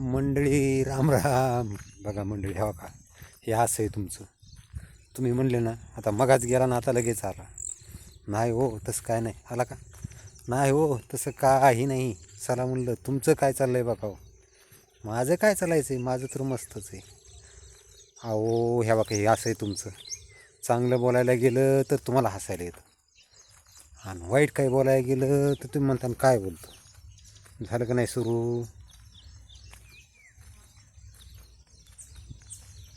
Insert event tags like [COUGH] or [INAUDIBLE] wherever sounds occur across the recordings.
मंडळी राम राम. बघा मंडळी हवा का हे असं आहे तुमचं. तुम्ही म्हणले ना आता मगाच गेला ना आता लगेच आला. नाही हो तसं काय नाही. आला का? नाही हो तसं काही नाही. चला म्हणलं तुमचं काय चाललं आहे बघा हो. माझं काय चालायचं आहे माझं तर मस्तच आहे. अहो ह्या बघा हे असं आहे तुमचं. चांगलं बोलायला गेलं तर तुम्हाला हसायला येतं. आणि वाईट काही बोलायला गेलं तर तुम्ही म्हणता काय बोलतो? झालं का नाही सुरू?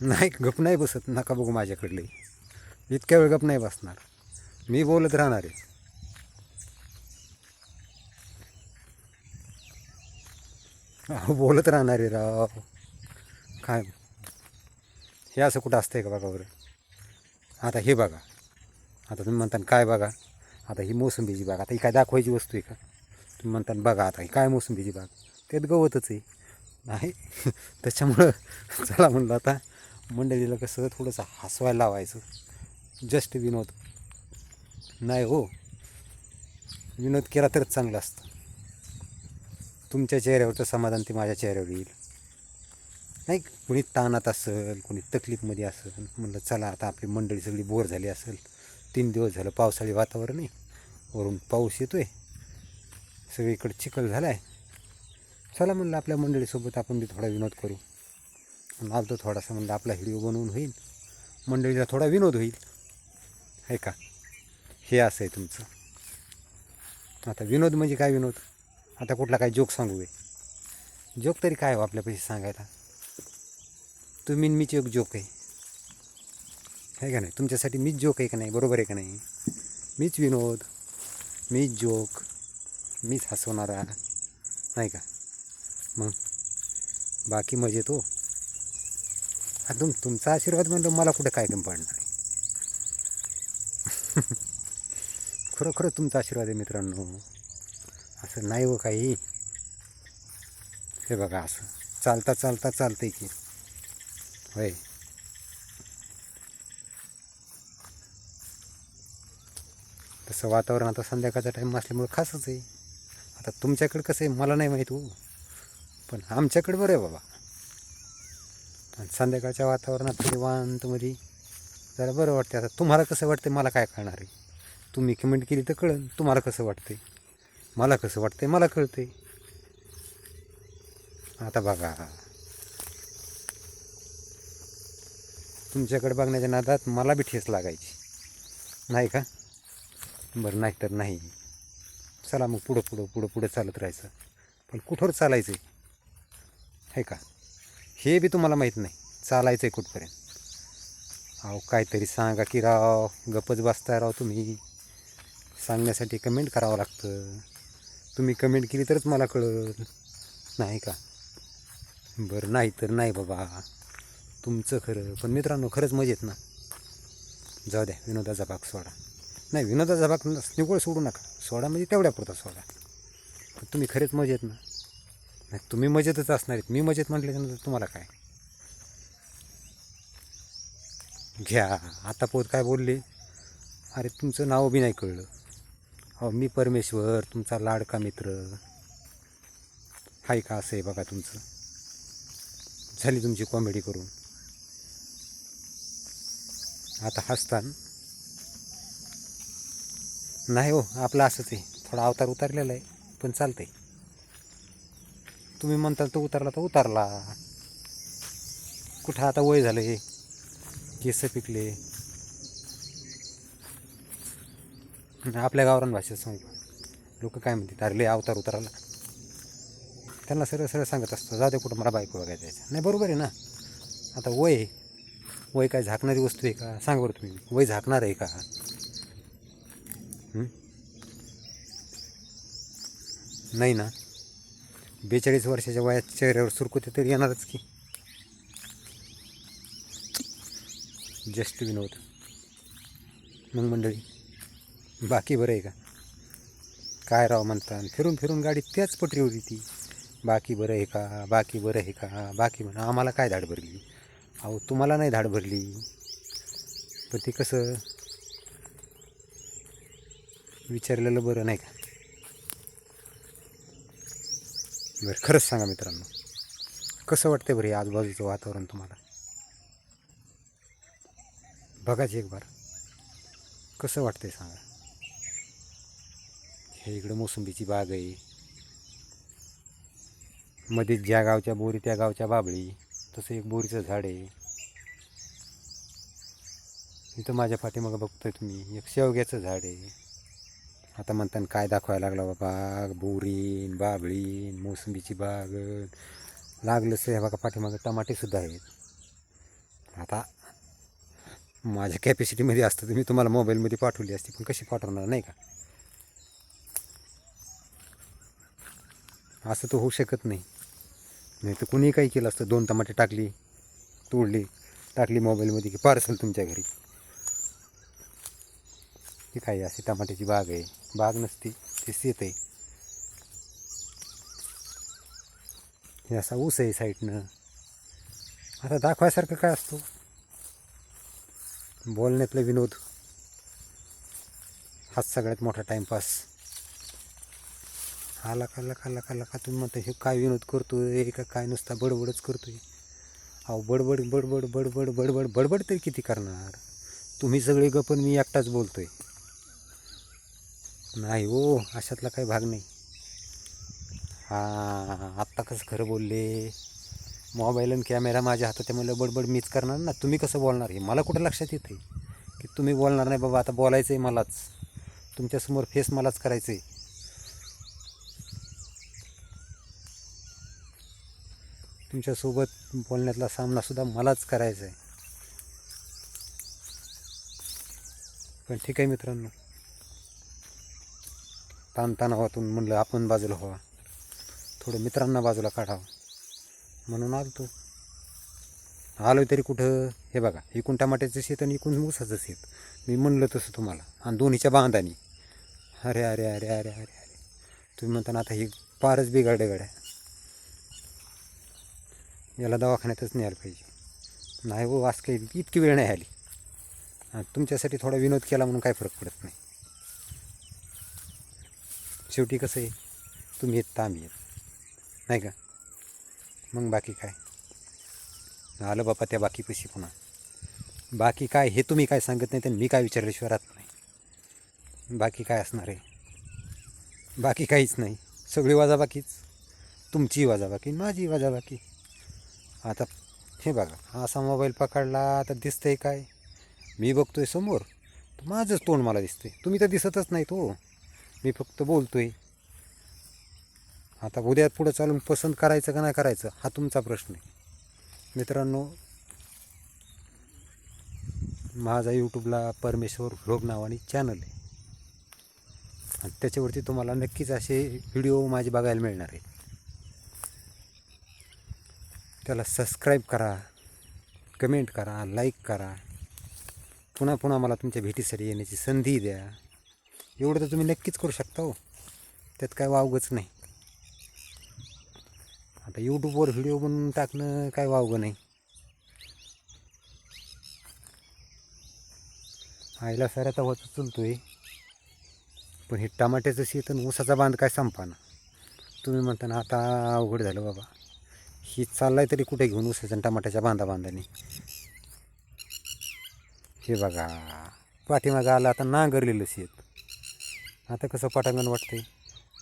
नाही गप नाही बसत. नका बघू माझ्याकडले. इतक्या वेळ गप नाही बसणार. मी बोलत राहणार आहे. अहो बोलत राहणार आहे राव. काय? हे असं कुठं असतंय का बघा बरं? आता हे बघा. आता तुम्ही म्हणता काय बघा? आता ही मोसंबीची बाग. आता ही काय दाखवायची वस्तू आहे का? तुम्ही म्हणता बघा आता ही काय मोसंबीची बाग? त्यात गवतच आहे. नाही. [LAUGHS] त्याच्यामुळं चला म्हणलं आता. मंडळीला कसं थोडंसं हसवायला लावायचं. जस्ट विनोद. नाही हो. विनोद केला तरच चांगलं असतं. तुमच्या चेहऱ्यावरचं समाधान ते माझ्या चेहऱ्यावर येईल. नाही कुणी ताणात असेल कुणी तकलीफमध्ये असेल म्हणलं चला आता आपली मंडळी सगळी बोर झाली असेल. तीन दिवस झालं पावसाळी वातावरण. आहे वरून पाऊस येतो आहे सगळीकडे चिखल झाला आहे चला म्हणलं आपल्या मंडळीसोबत आपण बी थोडा विनोद करू. आलतो थोडासा म्हणजे आपला व्हिडिओ बनवून होईल. मंडळीला थोडा विनोद होईल. आहे का? हे असं आहे तुमचं. आता विनोद म्हणजे काय विनोद? आता कुठला काय जोक सांगू आहे जोक तरी काय हो आपल्यापाशी सांगायला? तुम्ही मीच एक जोक आहे. आहे का नाही? तुमच्यासाठी मीच जोक आहे का नाही? बरोबर आहे का नाही? मीच विनोद मीच जोक मीच हसवणारा. नाही का? मग? बाकी मजेत हो. हा तुम तुमचा आशीर्वाद म्हणलं मला कुठं काय कमी पडणार आहे? [LAUGHS] खरोखर तुमचा आशीर्वाद आहे मित्रांनो. असं नाही हो काही. हे बघा असं. चालता चालता चालतंय की. होय. तसं वातावरण आता संध्याकाळचा टाईम असल्यामुळे खासच आहे. आता तुमच्याकडे कसं आहे? मला नाही माहीत हो. पण आमच्याकडे बरं आहे बाबा. आणि संध्याकाळच्या वातावरणात निवांतमध्ये वांतमध्ये जरा बरं वाटते आता तुम्हाला कसं वाटते मला काय कळणार आहे? तुम्ही कमेंट केली तर कळेल. तुम्हाला कसं वाटते मला कसं वाटते मला कळते आता बघा. तुमच्याकडे बघण्याच्या नादात मला बी ठेस लागायची. नाही का? बरं नाही तर नाही. चला मग पुढं पुढं पुढं पुढं चालत राहायचं. पण कुठवर चालायचं आहे का? हे बी तुम्हाला माहीत नाही. चालायचं आहे कुठपर्यंत. अहो काहीतरी सांगा की राव गपच बसताय राव तुम्ही. सांगण्यासाठी कमेंट करावं लागतं. तुम्ही कमेंट केली तरच मला कळत नाही का? बरं नाही तर नाही बाबा. तुमचं खरं. पण मित्रांनो खरंच मजेत ना? जाऊ द्या विनोदाचा भाग सोडा. नाही विनोदाचा भाग निवळ सोडू नका. सोडा म्हणजे तेवढ्यापुरता सोडा. पण तुम्ही खरेच मजेत ना? नाही तुम्ही मजेतच असणार आहेत. मी मजेत म्हटल्याच्यानंतर तुम्हाला काय? घ्या. आता पोत काय बोलले? अरे तुमचं नाव बी नाही कळलं. अहो मी परमेश्वर तुमचा लाडका मित्र. हाय का असं आहे बघा तुमचं? झाली तुमची कॉमेडी करून. आता हसतान. नाही हो आपलं असंच आहे. थोडा अवतार उतारलेला आहे पण चालतंय. तुम्ही म्हणताल तो उतरला तर उतरला. कुठं आता वय झालं हे? केस पिकले. आपल्या गावरान भाषेत सांगू लोक काय म्हणतात? अरे लय अवतार उतराला. त्यांना सरळ सरळ सांगत असतो जाऊ दे कुठं मला बायको बघायचं द्यायचं नाही बरोबर आहे ना? आता वय वय काय झाकणारी वस्तू आहे का? सांग बरं तुम्ही. वय झाकणार आहे का? नाही ना? बेचाळीस वर्षाच्या वयात चेहऱ्यावर सुरकुते तरी येणारच की. जस्ट विनोद. मग मंडळी बाकी बरं आहे का? काय राव म्हणतात फिरून फिरून गाडी त्याच पटरीवर येते. बाकी बरं आहे का? बाकी बरं आहे का? बाकी म्हणा आम्हाला काय धाड भरली? अहो तुम्हाला नाही धाड भरली. पण ते कसं? विचारलेलं बरं नाही का? बरं खरंच सांगा मित्रांनो. कसं वाटतंय बरं हे आजूबाजूचं वातावरण तुम्हाला? बघाच एक बार कसं वाटतंय सांगा? हे इकडं मोसंबीची बाग आहे. मध्ये ज्या गावच्या बोरी त्या गावच्या बाबळी तसं एक बोरीचं झाड आहे. इथं माझ्या पाठीमागं बघतोय तुम्ही एक शेवग्याचं झाड आहे. आता म्हणताना काय दाखवायला लागला बाबा? बोरीन बाबळीन मोसंबीची बाग. लागलंच आहे बघा पाठीमागं टमाटेसुद्धा आहेत. आता माझ्या कॅपॅसिटीमध्ये असतं तर मी तुम्हाला मोबाईलमध्ये पाठवली असती पण कशी पाठवणार नाही का? असं तर होऊ शकत नाही. नाही तर कुणीही काही केलं असतं. दोन टमाटे टाकली तोडली टाकली मोबाईलमध्ये की पार्सल तुमच्या घरी. ही काय अशी टमाट्याची बाग आहे. बाग नसती ती शेत आहे. हे असा ऊस आहे साईडनं. आता दाखवायसारखं काय असतो? बोलण्यातलं विनोद. हाच सगळ्यात मोठा टाईमपास आला का लका लका लका तुम्ही म्हणता हे काय विनोद करतोय? का काय नुसता बडबडच करतोय? अहो बडबड बडबड बडबड बडबड बडबड तरी किती करणार? तुम्ही सगळे गपन मी एकटाच बोलतोय. नाही हो अशातला काही भाग नाही. हां आत्ता कसं खरं बोलले? मोबाईल आणि कॅमेरा माझ्या हातात त्यामुळे बडबड मीच करणार ना? तुम्ही कसं बोलणार हे? मला कुठं लक्षात येतं की तुम्ही बोलणार नाही बाबा आता बोलायचं आहे मलाच तुमच्यासमोर फेस मलाच करायचं आहे तुमच्यासोबत बोलण्यातला सामनासुद्धा मलाच करायचा आहे पण ठीक आहे मित्रांनो. ताणतणावातून म्हणलं आपण बाजूला हवा थोडं मित्रांना बाजूला काढावं. म्हणून आलो तो आलो तरी कुठं? हे बघा इकून टमाट्याचं शेत आणि इकून ऊसाचं शेत. मी म्हणलं तसं तुम्हाला. आणि दोन्हीच्या बांधानी. अरे अरे अरे अरे अरे अरे. तुम्ही म्हणता ना आता ही फारच बिघाडे गाड्या याला दवाखान्यातच न्यायला पाहिजे. नाही हो आज काही इतकी वेळ नाही आली. तुमच्यासाठी थोडा विनोद केला म्हणून काय फरक पडत नाही. शेवटी कसं आहे तुम्ही येत ताम आम्ही येत नाही का? मग बाकी काय? आलं बापा त्या बाकीपाशी पुन्हा. बाकी काय हे तुम्ही काय सांगत नाही तर मी काय विचारल्याशिवाय राहत नाही. बाकी काय असणार आहे? बाकी काहीच नाही. सगळी वाजाबाकीच. तुमची वाजाबाकी माझी वाजाबाकी. आता हे बघा असा मोबाईल पकडला तर दिसतंय काय? मी बघतोय समोर माझंच तोंड मला दिसतंय. तुम्ही तर दिसतच नाही तो हो. मी फक्त बोलतोय. आता उद्या पुढं चालून पसंत करायचं का नाही करायचं हा तुमचा प्रश्न आहे. मित्रांनो माझा यूट्यूबला परमेश्वर व्लॉग नावाने चॅनल आहे. आणि त्याच्यावरती तुम्हाला नक्कीच असे व्हिडिओ माझे बघायला मिळणार आहेत. त्याला सबस्क्राईब करा कमेंट करा लाईक करा. पुन्हा पुन्हा मला तुमच्या भेटीसाठी येण्याची संधी द्या. एवढं तर तुम्ही नक्कीच करू शकता हो. त्यात काय वावगंच नाही. आता यूट्यूबवर व्हिडिओ बनवून टाकणं काय वावगं नाही. आईला साऱ्या तर आहे पण हे टमाट्याचं शेत आणि ऊसाचा बांध काय संपाना. तुम्ही म्हणता ना आता अवघड झालं बाबा. ही चाललाय तरी कुठे घेऊन ऊसाच्या आणि टमाट्याच्या बांधा बांधाने? हे बघा. पाठीमागं आलं आता नांगरलेलं शेत. आता कसं पटांगण वाटते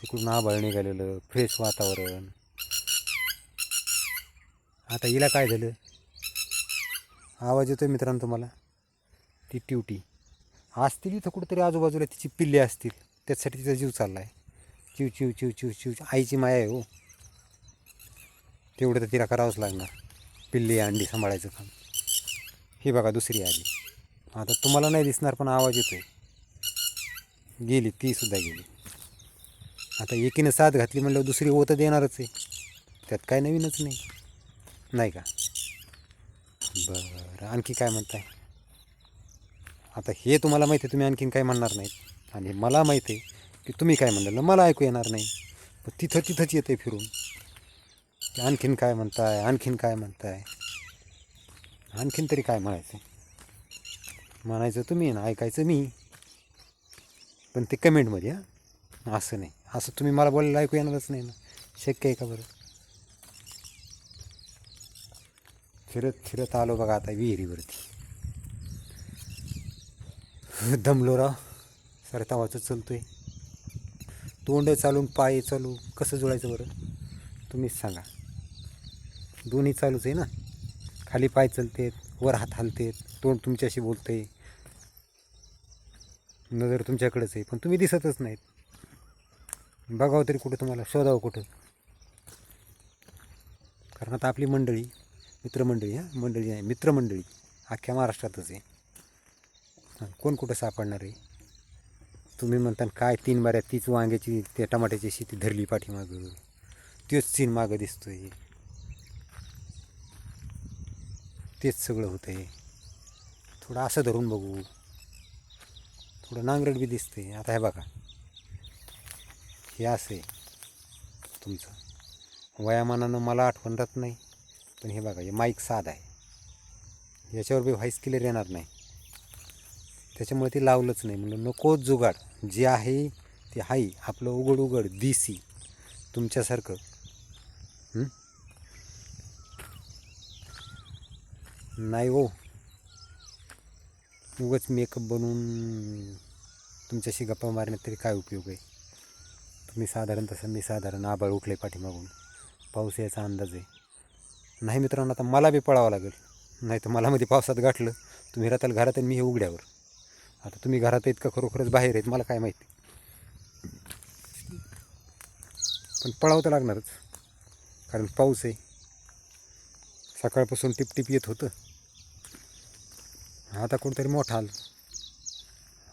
तिकडून आभाळ निघालेलं फ्रेश वातावरण. आता हिला काय झालं? आवाज येतोय मित्रांनो तुम्हाला? ती ट्युटी असतील इथं कुठंतरी आजूबाजूला तिची पिल्ले असतील. त्याच्यासाठी तिचा जीव चालला आहे चिव चिव चिव चिव चिव आईची माया आहे हो. तेवढं तर तिला करावंच लागणार. पिल्ली अंडी सांभाळायचं काम. ही बघा दुसरी आली. आता तुम्हाला नाही दिसणार पण आवाज येतोय. गेली तीसुद्धा गेली. आता एकीनं साथ घातली म्हणल्यावर दुसरी ओतं देणारच आहे. त्यात काय नवीनच नाही. नाही का? बरं आणखी काय म्हणताय? आता हे तुम्हाला माहिती आहे तुम्ही आणखीन काय म्हणणार नाहीत. आणि मला माहिती आहे की तुम्ही काय म्हणलेलं मला ऐकू येणार नाही. पण तिथं तिथंच येते फिरून. आणखीन काय म्हणताय आणखीन काय म्हणताय? आणखीन तरी काय म्हणायचं? म्हणायचं तुम्ही ना ऐकायचं मी. पण ते कमेंटमध्ये हां? असं नाही. असं तुम्ही मला बोलायला ऐकू येणारच नाही ना. शक्य आहे का बरं? फिरत फिरत आलो बघा आता विहिरीवरती. दमलो राव. सर तवाचं तोंड चालून पाय चालू. कसं जुळायचं बरं? तुम्हीच सांगा. दोन्ही चालूच आहे ना? खाली पाय चालतेत वर हात हलतेत तोंड तुमच्याशी बोलतंय. नजर तुमच्याकडेच आहे पण तुम्ही दिसतच नाहीत. बघावं तरी कुठं तुम्हाला शोधावं कुठं. कारण आता आपली मंडळी मित्रमंडळी हां मंडळी नाही मित्रमंडळी अख्ख्या महाराष्ट्रातच आहे. हां, कोण कुठं सापडणार आहे? तुम्ही म्हणता काय तीन बाऱ्या तीच वांग्याची त्या टमाट्याची शेती धरली पाठीमागं. तेच सीन मागं दिसतोय. तेच सगळं होतंय. थोडं असं धरून बघू. पुढं नांगरट बी दिसते आता हे बघा. हे असं आहे तुमचं. वयामानानं मला आठवण राहत नाही पण हे बघा हे माईक साध आहे. याच्यावर बी व्हाईस क्लिअर येणार नाही. त्याच्यामुळे ते लावलंच नाही. म्हणलं नको जुगाड. जे आहे ते आहे. आपलं उघड उघड दिसी. तुमच्यासारखं. नाही हो. उगाच मेकअप बनवून तुमच्याशी गप्पा मारण्यात तरी काय उपयोग आहे? तुम्ही साधारण तसं मी साधारण आबाळ उठले पाठीमागून. पाऊस यायचा अंदाज आहे. नाही मित्रांनो आता मला बी पळावं लागेल. नाही तर मला मध्ये पावसात गाठलं तुम्ही राहताल घरात आणि मी हे उघड्यावर. आता तुम्ही घरात आहेत का खरोखरच बाहेर आहेत मला काय माहिती. पण पळावं तर लागणारच. कारण पाऊस आहे. सकाळपासून टिपटिप येत होतं. आता कोणतरी मोठा आला.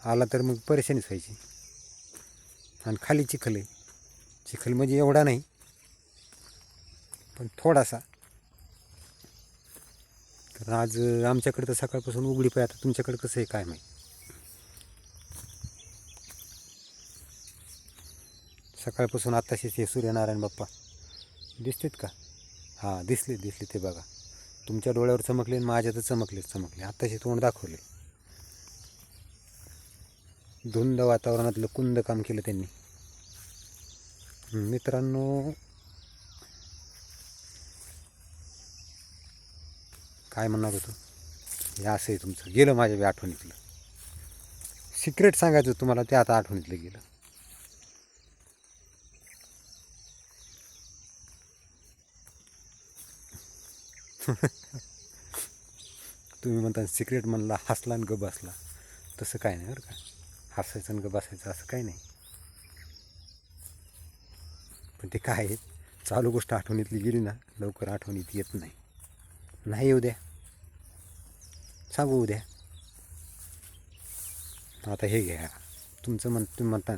आला तर मग परेशानीच व्हायची. आणि खाली चिखल आहे. चिखल म्हणजे एवढा नाही पण थोडासा. कारण आज आमच्याकडे तर सकाळपासून उघडी पाय आता तुमच्याकडे कसं आहे काय माहीत. सकाळपासून आत्ताशीच हे सूर्यनारायण बाप्पा. दिसतेत का? हां दिसले दिसले ते बघा. तुमच्या डोळ्यावर चमकले आणि माझ्या तर चमकलेच चमकले. आत्ताशी तोंड दाखवले. धुंद वातावरणातलं कुंद काम केलं त्यांनी. मित्रांनो काय म्हणणार होतो? हे असं आहे तुमचं गेलं माझ्या आठवणीतलं. सिक्रेट सांगायचं तुम्हाला ते आता आठवणीतलं गेलं. [LAUGHS] तुम्ही म्हणता सिक्रेट म्हणला हसला आणि ग बसला. तसं काय नाही बरं का. हसायचं आणि ग बसायचं असं काही नाही. पण ते काय आहे चालू गोष्ट आठवणीतली गेली ना लवकर आठवणीत येत नाही. नाही येऊ द्या. सांगू उद्या. आता हे घ्या. तुमचं म्हण तुम्ही म्हणता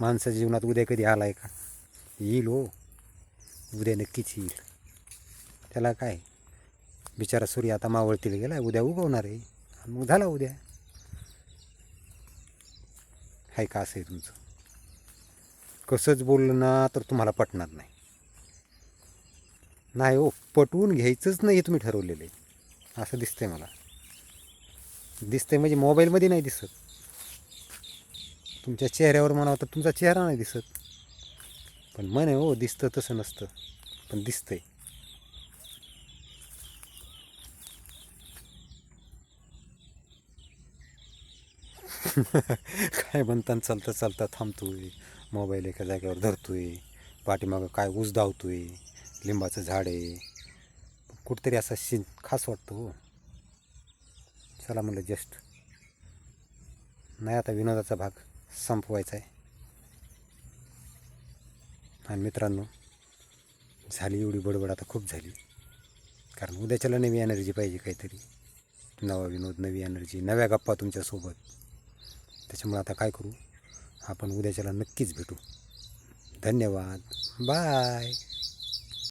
माणसाच्या जीवनात उद्या कधी आला आहे का? येईल हो. उद्या नक्कीच येईल. त्याला काय? बिचारा सूर्य आता मावळतील गेला उद्या उगवणार आहे. आणि मग झाला उद्या. हाय का असं आहे तुमचं? कसंच बोललं ना तर तुम्हाला पटणार नाही. नाही हो पटवून घ्यायचंच नाही हे तुम्ही ठरवलेलं आहे. असं दिसतंय मला. दिसतंय म्हणजे मोबाईलमध्ये नाही दिसत. तुमच्या चेहऱ्यावर म्हणावं तर तुमचा चेहरा नाही दिसत. पण मन आहे हो दिसतं तसं नसतं. पण दिसतंय. [LAUGHS] काय म्हणताना चालता चालता थांबतोय. मोबाईल एका जागेवर धरतोय. पाठीमागं काय ऊस धावतोय लिंबाचं झाड आहे. कुठतरी असा सीन खास वाटतो हो. चला म्हणलं जस्ट नाही आता विनोदाचा भाग संपवायचा आहे. आणि मित्रांनो झाली एवढी बडबड आता खूप झाली. कारण उद्याच्याला नवी एनर्जी पाहिजे काहीतरी. नवा विनोद नवी एनर्जी नव्या गप्पा तुमच्यासोबत. त्याच्यामुळे आता काय करू? आपण उद्याच्याला नक्कीच भेटू. धन्यवाद. बाय.